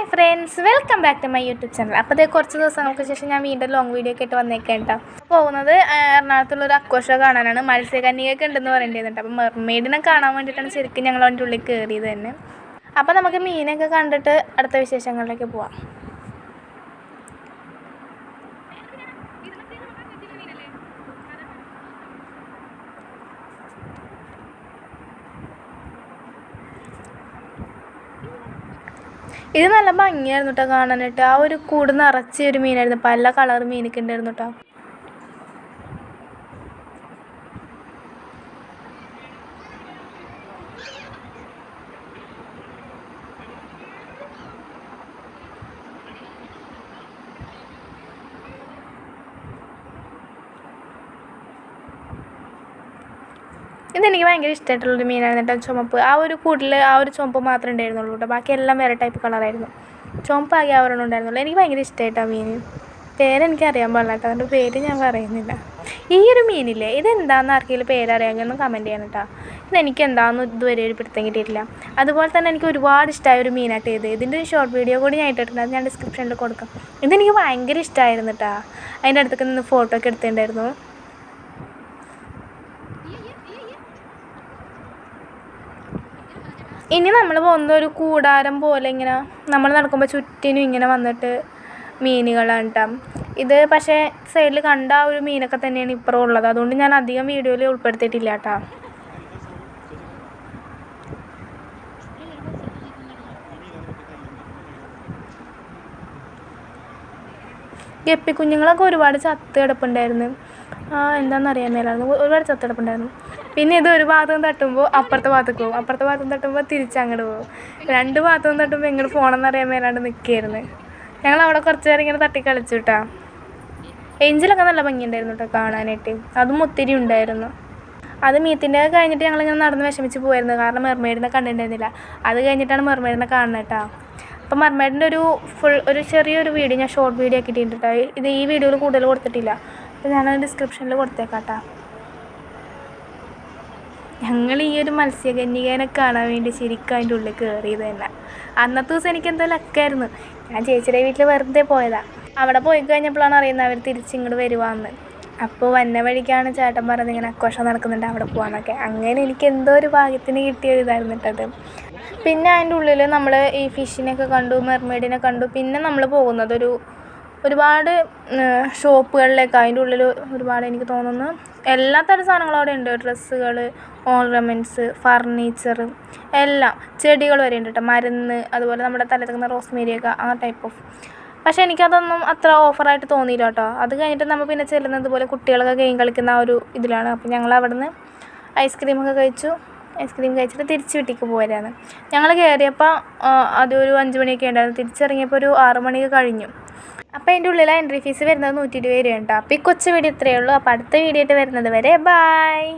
Hi friends welcome back to my YouTube channel. അപ്പോൾ കുറച്ച് ദിവസങ്ങൾക്ക് ശേഷം ഞാൻ വീണ്ടും ലോങ് വീഡിയോ ഒക്കെ ആയിട്ട് വന്നേക്കാം കേട്ടോ. പോകുന്നത് എറണാകുളത്തുള്ളൊരു എറണാകുളത്തുള്ള ഒരു കാണാനാണ്. മത്സ്യകന്യകയൊക്കെ ഉണ്ടെന്ന് പറയേണ്ടത് അപ്പോൾ മെർമെയ്ഡിനെ കാണാൻ വേണ്ടിയിട്ടാണ് ശരിക്കും ഞങ്ങൾ അതിന്റെ ഉള്ളിൽ കയറിയത് തന്നെ. അപ്പോൾ നമുക്ക് മീനൊക്കെ കണ്ടിട്ട് അടുത്ത വിശേഷങ്ങളിലേക്ക് പോവാം. ഇത് നല്ല ഭംഗിയായിരുന്നു കേട്ടോ കാണാനായിട്ട്. ആ ഒരു കൂട് നിറച്ച് ഒരു മീനായിരുന്നു. പല കളർ മീനൊക്കെ ഉണ്ടായിരുന്നു കേട്ടോ ഇതെനിക്ക് ഭയങ്കര ഇഷ്ടമായിട്ടുള്ളൊരു മീനാണ് കേട്ടോ ചുമപ്പ്. ആ ഒരു കൂട്ടിൽ ആ ഒരു ചുമപ്പ് മാത്രമേ ഉണ്ടായിരുന്നുള്ളൂ കേട്ടോ ബാക്കി എല്ലാം വേറെ ടൈപ്പ് കളറായിരുന്നു ചുമപ്പാകെ ആ ഒരെണ്ണം ഉണ്ടായിരുന്നുള്ളൂ. എനിക്ക് ഭയങ്കര ഇഷ്ടമായിട്ടോ ആ മീൻ പേരെനിക്ക് അറിയാൻ പാടില്ല കേട്ടോ അതിന്റെ പേര് ഞാൻ പറയുന്നില്ല. ഈ ഒരു മീനില്ലേ ഇതെന്താണെന്ന് ആർക്കെങ്കിലും പേരറിയാമെങ്കിൽ ഒന്ന് കമന്റ് ചെയ്യണം കേട്ടോ. ഇതെനിക്ക് എന്താണെന്ന് ഇതുവരെ ഒരു പിടുത്തം കിട്ടിയിട്ടില്ല. അതുപോലെ തന്നെ എനിക്ക് ഒരുപാട് ഇഷ്ടമായ ഒരു മീനായിട്ട് ഇത്. ഇതിന്റെ ഒരു ഷോർട്ട് വീഡിയോ കൂടി ഞാൻ ഇട്ടിട്ടുണ്ട് അത് ഞാൻ ഡിസ്ക്രിപ്ഷനിൽ കൊടുക്കാം. ഇതെനിക്ക് ഭയങ്കര ഇഷ്ടമായിരുന്നു കേട്ടോ. അതിന്റെ അടുത്തൊക്കെ നിന്ന് ഫോട്ടോ ഒക്കെ എടുത്തിട്ടുണ്ടായിരുന്നു. ഇനി നമ്മൾ പോകുന്ന ഒരു കൂടാരം പോലെ ഇങ്ങനെ നമ്മൾ നടക്കുമ്പോൾ ചുറ്റിനും ഇങ്ങനെ വന്നിട്ട് മീനുകളാണ് കേട്ടോ ഇത് പക്ഷേ സൈഡിൽ കണ്ട ആ ഒരു മീനൊക്കെ തന്നെയാണ് ഇപ്പുറം ഉള്ളത്. അതുകൊണ്ട് ഞാൻ അധികം വീഡിയോയിൽ ഉൾപ്പെടുത്തിയിട്ടില്ല കേട്ടോ ഗപ്പി കുഞ്ഞുങ്ങളൊക്കെ ഒരുപാട് ചത്ത് കിടപ്പുണ്ടായിരുന്നു. എന്താണെന്ന് അറിയാൻ മേലായിരുന്നു ഒരുപാട് ചത്തടപ്പുണ്ടായിരുന്നു. പിന്നെ ഇത് ഒരു ഭാഗത്തും തട്ടുമ്പോൾ അപ്പുറത്തെ ഭാഗത്തേക്ക് പോകും. അപ്പുറത്തെ ഭാഗത്തും തട്ടുമ്പോൾ തിരിച്ചങ്ങോട്ട് പോകും. രണ്ട് ഭാഗത്തും തട്ടുമ്പോൾ എങ്ങോട്ട് പോകണമെന്ന് അറിയാൻ മേലാണ്ട് നിൽക്കുകയായിരുന്നു ഞങ്ങൾ അവിടെ കുറച്ച് നേരം ഇങ്ങനെ തട്ടി കളിച്ചു കേട്ടാ എഞ്ചിലൊക്കെ നല്ല ഭംഗിയുണ്ടായിരുന്നു കേട്ടോ കാണാനായിട്ട്. അതും ഒത്തിരി ഉണ്ടായിരുന്നു. അത് മീത്തിന്റെ കഴിഞ്ഞിട്ട് ഞങ്ങളിങ്ങനെ നടന്ന് വിഷമിച്ച് പോയിരുന്നു. കാരണം മെർമെയ്ഡിനെ കണ്ടിട്ടുണ്ടായിരുന്നില്ല. അത് കഴിഞ്ഞിട്ടാണ് മെർമെയ്ഡിനെ കാണുന്നത് കേട്ടോ അപ്പം മർമേഡിന്റെ ഒരു ഫുൾ ഒരു ചെറിയൊരു വീഡിയോ ഞാൻ ഷോർട്ട് വീഡിയോ ആക്കിയിട്ടുണ്ട് കേട്ടോ ഇത് ഈ വീഡിയോയിൽ കൂടുതൽ കൊടുത്തിട്ടില്ല. അപ്പോൾ ഞാനത് ഡിസ്ക്രിപ്ഷനിൽ കൊടുത്തേക്കാം ഞങ്ങൾ ഈ ഒരു മത്സ്യകന്യകനെ കാണാൻ വേണ്ടി ശരിക്കും അതിന്റെ ഉള്ളിൽ കയറിയത് തന്നെ. അന്നത്തെ ദിവസം എനിക്ക് എന്തോ ലക്കായിരുന്നു. ഞാൻ ചേച്ചിയുടെ വീട്ടിൽ വെറുതെ പോയതാ. അവിടെ പോയി കഴിഞ്ഞപ്പോഴാണ് അറിയുന്നത് അവർ തിരിച്ചിങ്ങോട്ട് വരുവാന്ന്. അപ്പോൾ വന്ന വഴിക്കാണ് ചേട്ടൻ പറഞ്ഞത് ഇങ്ങനെ ആഘോഷം നടക്കുന്നുണ്ട് അവിടെ പോകാന്നൊക്കെ അങ്ങനെ എനിക്ക് എന്തോ ഒരു ഭാഗ്യത്തിന് കിട്ടിയ ഇതായിരുന്നു കേട്ടത്. പിന്നെ അതിന്റെ ഉള്ളിൽ നമ്മൾ ഈ ഫിഷിനെയൊക്കെ കണ്ടു മെർമെയ്ഡിനെ കണ്ടു. പിന്നെ നമ്മൾ പോകുന്നത് ഒരു ഒരുപാട് ഷോപ്പുകളിലേക്ക് അതിന്റെ ഉള്ളിൽ ഒരുപാട് എനിക്ക് തോന്നുന്നു. എല്ലാ തരം സാധനങ്ങളും അവിടെ ഉണ്ട്. ഡ്രസ്സുകൾ ഓർണമെന്റ്സ് ഫർണിച്ചർ എല്ലാം ചെടികൾ വരെ ഉണ്ട് കേട്ടോ മരുന്ന് അതുപോലെ നമ്മുടെ തലത്തിക്കുന്ന റോസ്മേരിയൊക്കെ ആ ടൈപ്പ് ഓഫ് പക്ഷേ എനിക്കതൊന്നും അത്ര ഓഫറായിട്ട് തോന്നിയില്ല കേട്ടോ അത് കഴിഞ്ഞിട്ട് നമ്മൾ പിന്നെ ചെല്ലുന്നത് പോലെ കുട്ടികളൊക്കെ ഗെയിം കളിക്കുന്ന ആ ഒരു ഇതിലാണ്. അപ്പോൾ ഞങ്ങൾ അവിടുന്ന് ഐസ്ക്രീമൊക്കെ കഴിച്ചു. ഐസ്ക്രീം കഴിച്ചിട്ട് തിരിച്ച് വീട്ടിലേക്ക് പോരാണ്. ഞങ്ങൾ കയറിയപ്പോൾ അതൊരു അഞ്ച് മണിയൊക്കെ ഉണ്ടായിരുന്നു. തിരിച്ചിറങ്ങിയപ്പോൾ ഒരു ആറ് മണിയൊക്കെ കഴിഞ്ഞു. അപ്പോൾ അതിന്റെ ഉള്ളിൽ എൻട്രി ഫീസ് വരുന്നത് നൂറ്റി ഇരുപത് രൂപ കേട്ടോ അപ്പോൾ ഈ കൊച്ചു വീഡിയോ ഇത്രയേ ഉള്ളൂ. അപ്പോൾ അടുത്ത വീഡിയോ ആയിട്ട് വരുന്നത് വരെ ബായ്